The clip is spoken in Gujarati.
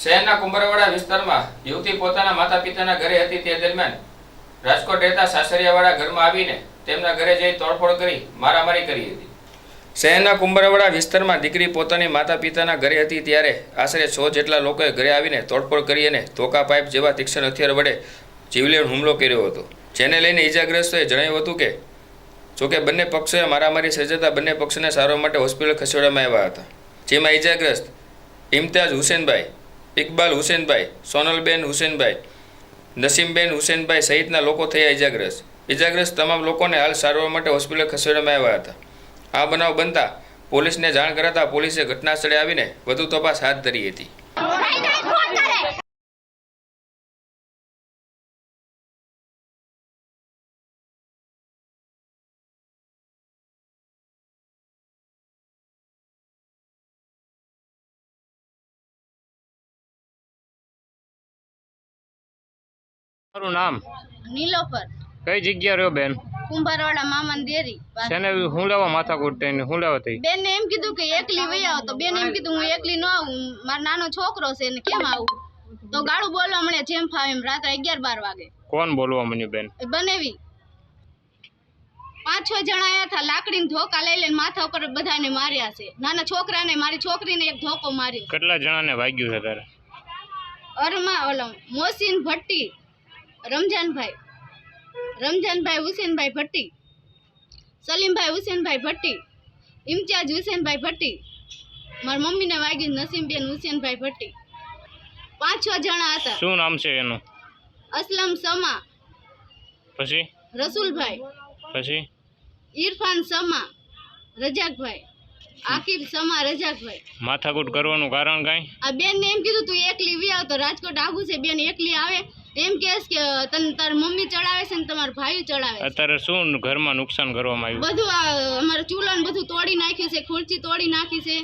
શહેરના કુંભરવાડા વિસ્તારમાં યુવતી પોતાના માતા પિતાના ઘરે હતી તે દરમિયાન રાજકોટ રહેતા સાસરિયાવાળા ઘરમાં આવીને તેમના ઘરે જઈ તોડફોડ કરી મારામારી કરી હતી. શહેરના કુંભરવાડા વિસ્તારમાં દીકરી પોતાની માતા પિતાના ઘરે હતી ત્યારે આશરે છ જેટલા લોકોએ ઘરે આવીને તોડફોડ કરી અને ધોકા પાઇપ જેવા તીક્ષ્ણ હથિયાર વડે જીવલેણ હુમલો કર્યો હતો. જેને લઈને ઇજાગ્રસ્તોએ જણાવ્યું હતું કે, જોકે બંને પક્ષોએ મારામારી સર્જાતા બંને પક્ષોને સારવાર માટે હોસ્પિટલ ખસેડવામાં આવ્યા હતા. જેમાં ઈજાગ્રસ્ત ઇમ્તિયાઝ હુસેનભાઈ ઇકબાલ હુસેનભાઈ, સોનલબેન હુસેનભાઈ, નસીમબેન હુસેનભાઈ સહિતના લોકો થયા ઈજાગ્રસ્ત ઈજાગ્રસ્ત તમામ લોકોને હાલ સારવાર માટે હોસ્પિટલ ખસેડવામાં આવ્યા હતા. આ બનાવ બનતા પોલીસને જાણ કરાતા પોલીસે ઘટના સ્થળે આવીને વધુ તપાસ હાથ ધરી હતી. તમારું નામ? નીલોફર. કઈ જગ્યા રહ્યો બેન? કુંભારવાડા મામાની ડેરી. પાસે. હું લેવા માથાકૂટ થઈને હું લેવા થઈ? બેનને એમ કીધું કે એકલી આવો તો બેન એમ કીધું હું એકલી ન આવું મારો નાનો છોકરો છે ને કેમ આવું? તો ગાળું બોલવા મને જેમ ફાવે એમ રાત્રે અગિયાર બાર વાગે. કોણ બોલવા મને બેન? બનેવી. પાંચ છ જણા આયા હતા લાકડીને ધોકા લઈ લઈને માથા ઉપર બધાને માર્યા છે. નાના છોકરાને મારી છોકરીને એક ધોકો માર્યો કેટલા જણાને વાગ્યું છે તારે અરમા ઓલો મોસીન ભટ્ટી રમજાનભાઈ રમજાનભાઈ હુસેનભાઈ ભટ્ટી સલીમભાઈ હુસેનભાઈ ભટ્ટી ઇમ્તિયાજ હુસેનભાઈ ભટ્ટી મારા મમ્મીને વાગ્યું નસીમબેન હુસેનભાઈ ભટ્ટી. પાંચ છ જણા હતા. શું નામ છે એનું? અસલમ સમા પછી? રસુલભાઈ પછી? ઇરફાન સમા રજાકભાઈ આકિબ સમા રજાકભાઈ માથાકૂટ કરવાનું કારણ કાંઈ? આ બેનને એમ કીધું તું એકલી વી આવ તો રાજકોટ આગું છે બેન એકલી આવે એમ કેસ કે તને તાર મમ્મી ચડાવે છે ને તમારા ભાઈ ચડાવે છે. અત્યારે શું ઘરમાં નુકસાન કરવામાં આવ્યું? બધું આ અમારા ચૂલો ને બધું તોડી નાખ્યું છે ખુરચી તોડી નાખી છે.